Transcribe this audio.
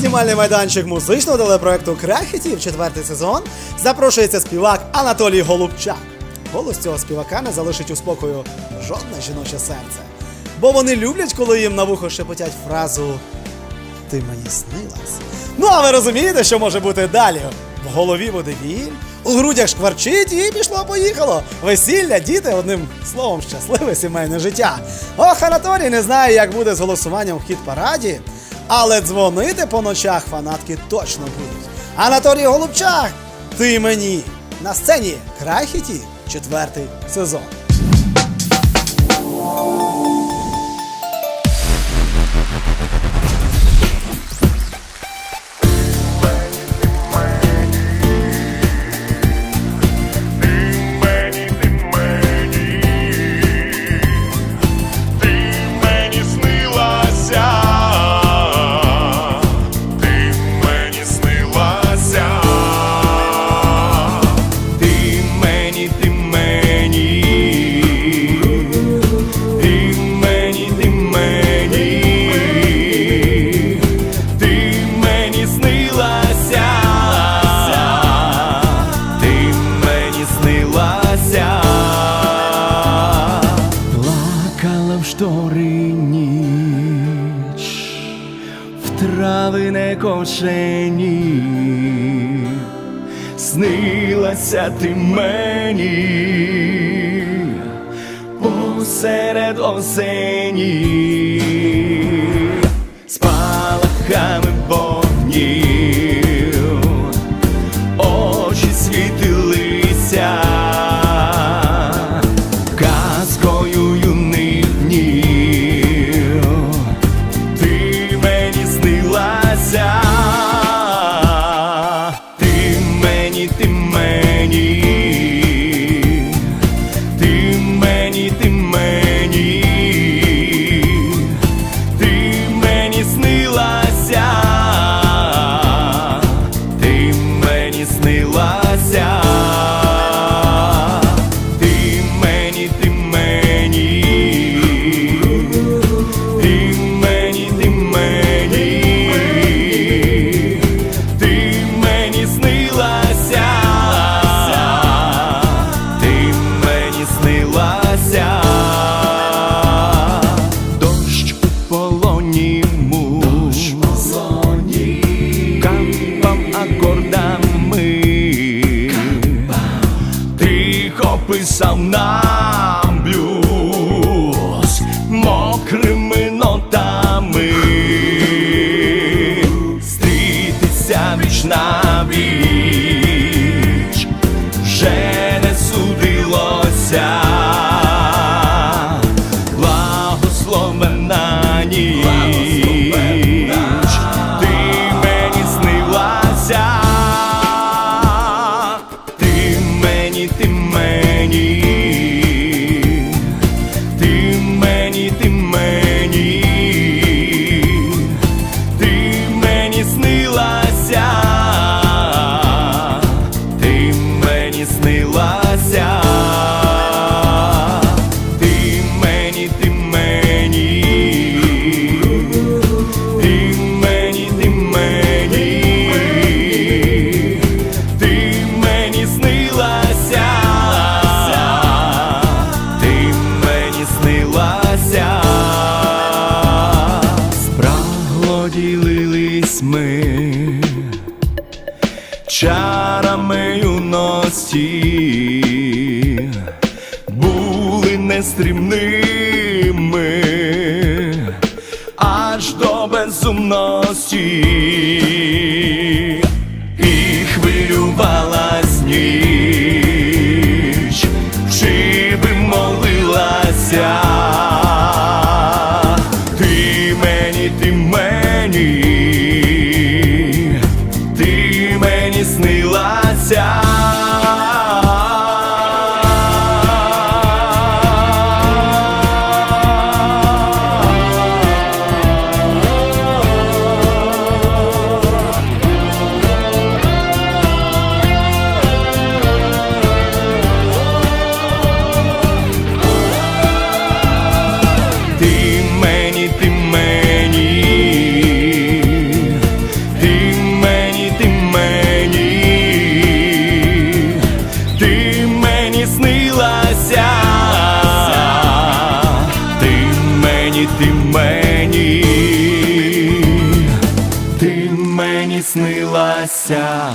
Знімальний майданчик музичного телепроекту Крехітів четвертий сезон запрошується співак Анатолій Голубчак. Голос цього співака не залишить у спокою жодне жіноче серце. Бо вони люблять, коли їм на вухо шепотять фразу Ти мені снилась. Ну а ви розумієте, що може бути далі? В голові буде біль, у грудях шкварчить і пішло-поїхало. Весілля, діти, одним словом, щасливе сімейне життя. Ох, Анатолій не знає, як буде з голосуванням в хіт параді, але дзвонити по ночах фанатки точно будуть. Анатолій Голубчак, ти мені на сцені крахіті четвертий сезон. Кошені, снилася ти мені посеред осені, мені, ти писав нам блюз мокрими нотами, стрітися віч на віч, вже не судилося, благословена ніч, ти мені снилася, ти мені, ти юності були нестрімними аж до безумності. І хвилювалась ніч, сні ти мені, ти мені снилася.